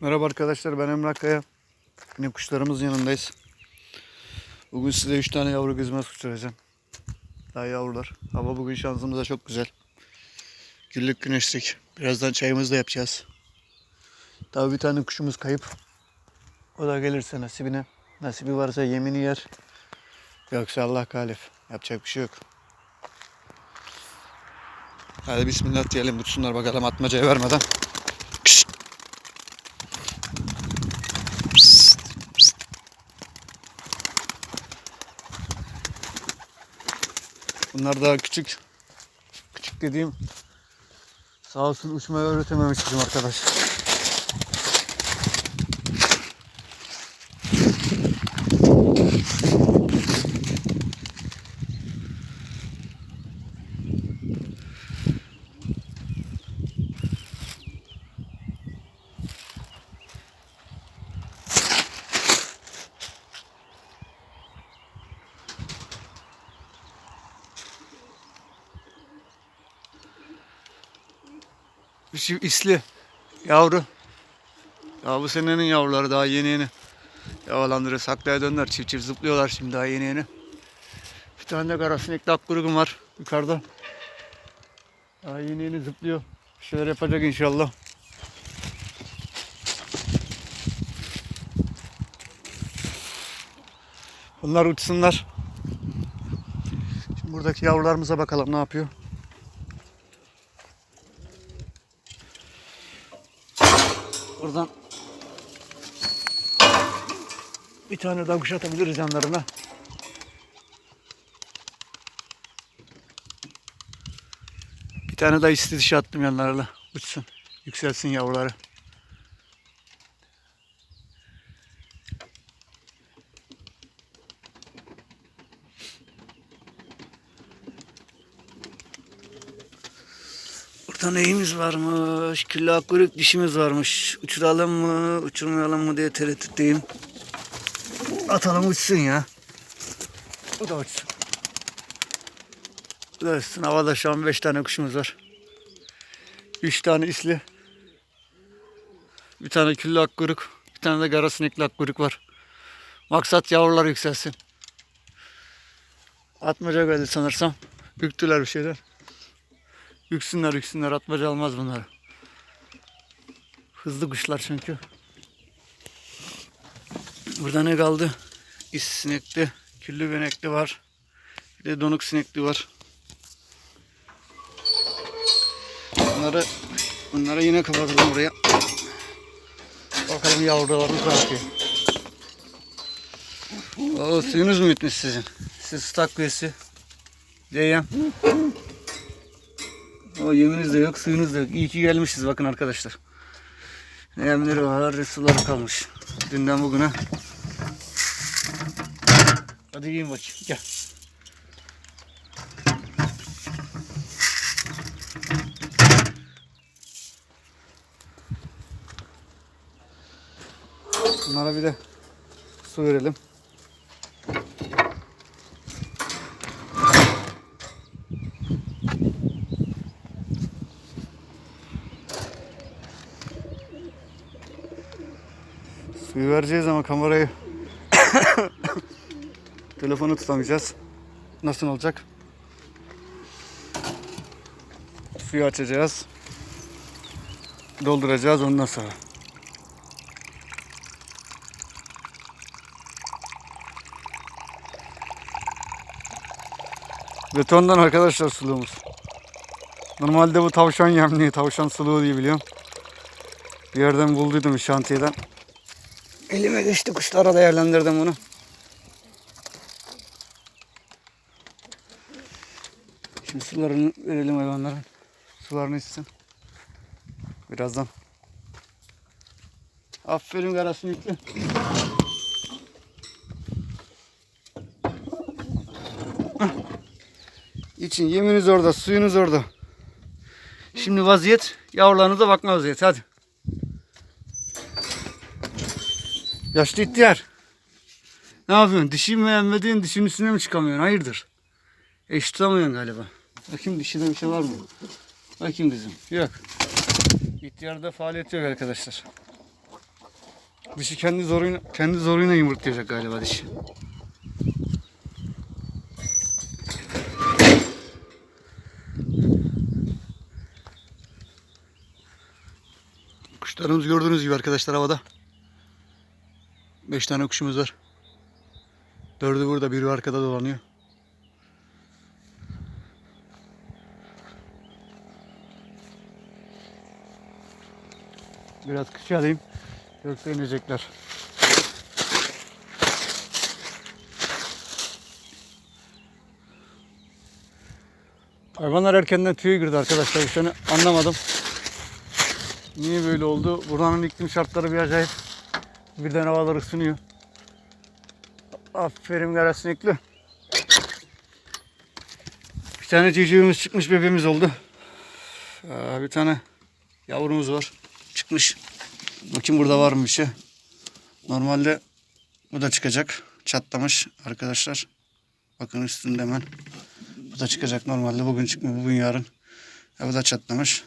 Merhaba arkadaşlar ben Emrah Kaya. Yine kuşlarımızın yanındayız. Bugün size 3 tane yavru gizmez kuşturacağım. Daha yavrular. Hava bugün şansımıza çok güzel. Güllük güneşlik. Birazdan çayımızı da yapacağız. Daha bir tane kuşumuz kayıp. O da gelirse nasibine. Nasibi varsa yemini yer. Yoksa Allah galip. Yapacak bir şey yok. Hadi bismillah diyelim. Tutsunlar bakalım atmacaya vermeden. Bunlar daha küçük. Küçük dediğim sağ olsun uçmayı öğretememiş bizim şey isli yavru. Ya bu senenin yavruları daha yeni yeni. Yavalandırıyor saklaya döndüler. Çift çift zıplıyorlar şimdi daha yeni yeni. Bir tane de karasinek ak grubum var yukarıda. Daha yeni yeni zıplıyor. Bir şeyler yapacak inşallah. Bunlar uçsunlar. Şimdi buradaki yavrularımıza bakalım ne yapıyor. Buradan bir tane daha kuş atabiliriz yanlarına. Bir tane daha isti dişi attım yanlarına. Uçsun. Yükselsin yavruları. Burada neyimiz varmış? Külla kuyruk dişimiz varmış. Uçuralım mı, uçurmayalım mı diye tereddütteyim. Atalım uçsun ya. O da uçsun. Bu da uçsun. Havada şu an 5 tane kuşumuz var. 3 tane isli. Bir tane küllü akkuyruk. Bir tane de kara sinekli akkuyruk var. Maksat yavrular yükselsin. Atmaca geldi sanırsam. Büktüler bir şeyler. Yüksünler yüksünler atmaca almaz bunlar. Hızlı kuşlar çünkü. Burada ne kaldı? İs sinekli, küllü benekli var. Bir de donuk sinekli var. Bunları bunları yine kapatalım buraya. Bakalım yavrularımız ne yapıyor. Oo, suyunuz mu bitmiş sizin? Siz takviyesi. Diyeyim. O yeminiz de yok, suyunuz da yok. İyi ki gelmişiz bakın arkadaşlar. Yemleri var, suları kalmış. Dünden bugüne. Hadi yiyin bakayım, gel. Bunlara bir de su verelim. Suyu vereceğiz ama kamerayı telefonu tutamayacağız. Nasıl olacak? Suyu açacağız. Dolduracağız ondan sonra. Betondan arkadaşlar suluğumuz. Normalde bu tavşan yemliği, tavşan suluğu diye biliyorum. Bir yerden bulduydum şantiyeden. Elime geçti kuşlara değerlendirdim bunu. Şimdi sularını verelim hayvanların. Sularını içsin. Birazdan. Aferin karasını yükle. İçin yeminiz orada, suyunuz orada. Şimdi vaziyet yavrularınıza bakma vaziyet. Hadi. Yaşlı ihtiyar. Ne yapıyorsun? Dişi mi beğenmediğin dişinin üstüne mi çıkamıyorsun? Hayırdır? Eş tutamıyorsun galiba. Bakayım dişide bir şey var mı? Bakayım kızım. Yok. İhtiyarda faaliyet yok arkadaşlar. Dişi kendi zoruyla, kendi zoruyla yumurtlayacak galiba dişi. Kuşlarımız gördüğünüz gibi arkadaşlar havada. Beş tane kuşumuz var. Dördü burada, biri arkada dolanıyor. Biraz kış alayım. Yoksa inecekler. Hayvanlar erkenden tüye girdi arkadaşlar. Bu sene anlamadım. Niye böyle oldu? Buranın iklim şartları bir acayip. Birden havalar ısınıyor. Aferin Garasinekli. Bir tane civcivimiz çıkmış bebeğimiz oldu. Bir tane yavrumuz var. Çıkmış. Bakayım burada var mı bir şey. Normalde bu da çıkacak. Çatlamış arkadaşlar. Bakın üstünde hemen. Bu da çıkacak normalde. Bugün çıkmıyor. Bugün yarın. Ha, bu da çatlamış.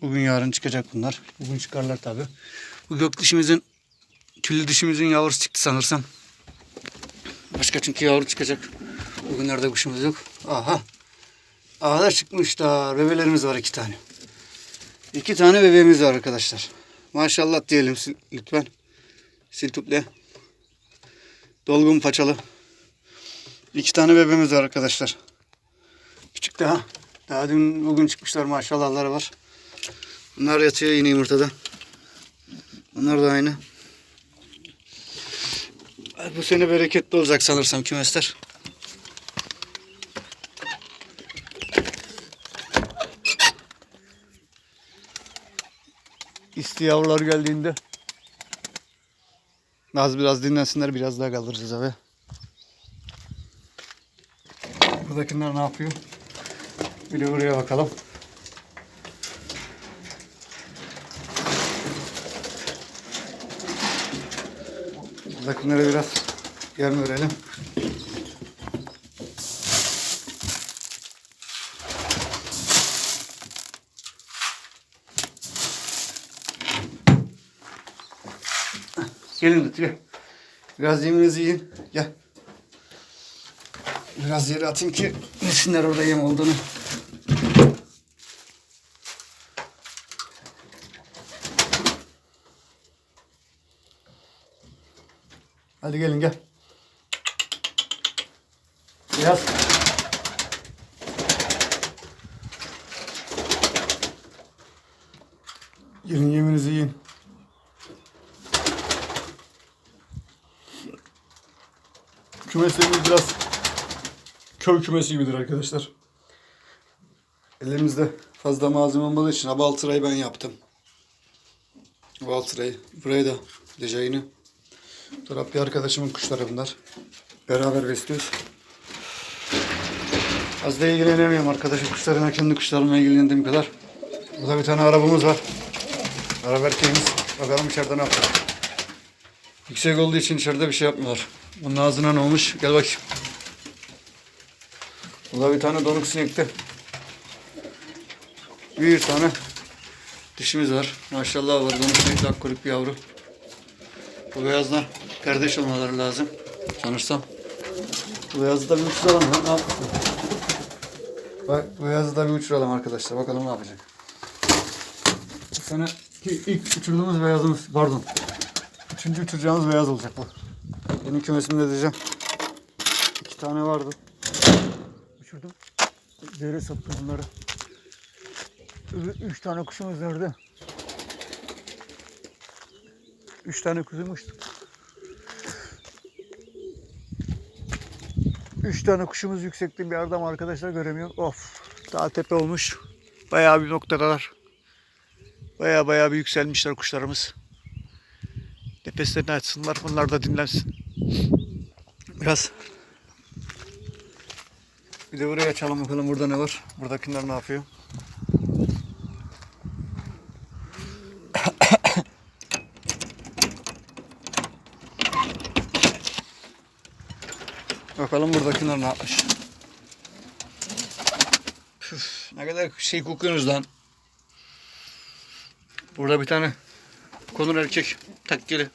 Bugün yarın çıkacak bunlar. Bugün çıkarlar tabi. Bu gök dişimizin tüllü dişimizin yavrusu çıktı sanırsam. Başka çünkü yavru çıkacak. Bugünlerde kuşumuz yok. Aha. Aha da çıkmışlar. Bebelerimiz var iki tane. İki tane bebeğimiz var arkadaşlar. Maşallah diyelim lütfen. Siltuple. Dolgun paçalı. İki tane bebeğimiz var arkadaşlar. Küçük daha. Daha dün bugün çıkmışlar maşallahları var. Bunlar yatıyor yine yumurtada. Bunlar da aynı. Ay, Bu sene bereketli olacak sanırsam kümesler. İsti yavrular geldiğinde az biraz dinlensinler biraz daha kaldıracağız abi. Buradakiler ne yapıyor? Bir de buraya bakalım. Buradakilere biraz yem verelim. Gelin lütfen. Biraz yeminizi yiyin. Gel. Biraz yere atayım ki bilsinler orada yem olduğunu. Hadi gelin gel. Biraz. Gelin yeminizi yiyin. Kümeslerimiz biraz köy kümesi gibidir arkadaşlar. Elimizde fazla malzeme olmadığı için abaltırayı ben yaptım. Abaltırayı. Burayı da dejayını. Taraf bir arkadaşımın kuşları bunlar. Beraber besliyoruz. Az da ilgilenemiyorum arkadaşım kuşlarına. Kendi kuşlarımla ilgilendiğim kadar. Burada bir tane arabamız var. Araba erkeğimiz. Bakalım içeride ne yapacak. Yüksek olduğu için içeride bir şey yapmıyorlar. Bunun ağzına ne olmuş? Gel bakayım. Burada bir tane donuk sinekte. Bir tane dişimiz var. Maşallah var. Donuk sinek dakikolik bir yavru. Bu beyazla kardeş olmaları lazım. Sanırsam. Bu beyazı da bir uçuralım. Ne? Bak bu beyazı da bir uçuralım arkadaşlar. Bakalım ne yapacak. Bu sene ilk uçurduğumuz beyazımız pardon. Üçüncü uçuracağımız beyaz olacak bu. Benim kümesimde diyeceğim. İki tane vardı. Uçurdum. Dere sattım bunları. Üç tane kuşumuz nerede? Üç tane kuzum uçtu. Üç tane kuşumuz yüksekte bir yerde ama arkadaşlar göremiyorum. Of. Daha tepe olmuş. Bayağı bir noktadalar. Bayağı bayağı bir yükselmişler kuşlarımız. Nefeslerini açsınlar. Bunlar da dinlensin. Biraz. Bir de buraya açalım bakalım burada ne var. Buradakiler ne yapıyor? Bakalım buradakiler ne yapmış. Püf, ne kadar şey kokuyorsunuz lan. Burada bir tane Konur erkek. Takkeli.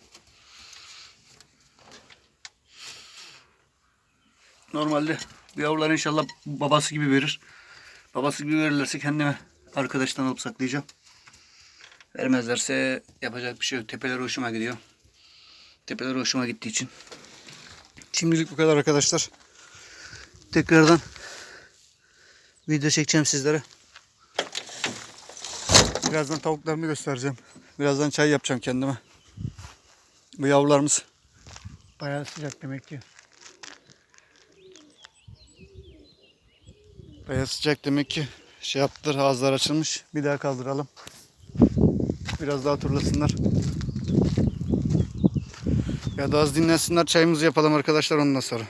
Normalde yavrular inşallah babası gibi verir. Babası gibi verirlerse kendime arkadaştan alıp saklayacağım. Vermezlerse yapacak bir şey yok. Tepeler hoşuma gidiyor. Tepeler hoşuma gittiği için. Şimdilik bu kadar arkadaşlar. Tekrardan video çekeceğim sizlere. Birazdan tavuklarımı göstereceğim. Birazdan çay yapacağım kendime. Bu yavrularımız bayağı sıcak demek ki. Bayağı sıcak demek ki. Şey yaptılar ağızlar açılmış. Bir daha kaldıralım. Biraz daha turlasınlar. Ya da az dinlensinler çayımızı yapalım arkadaşlar ondan sonra.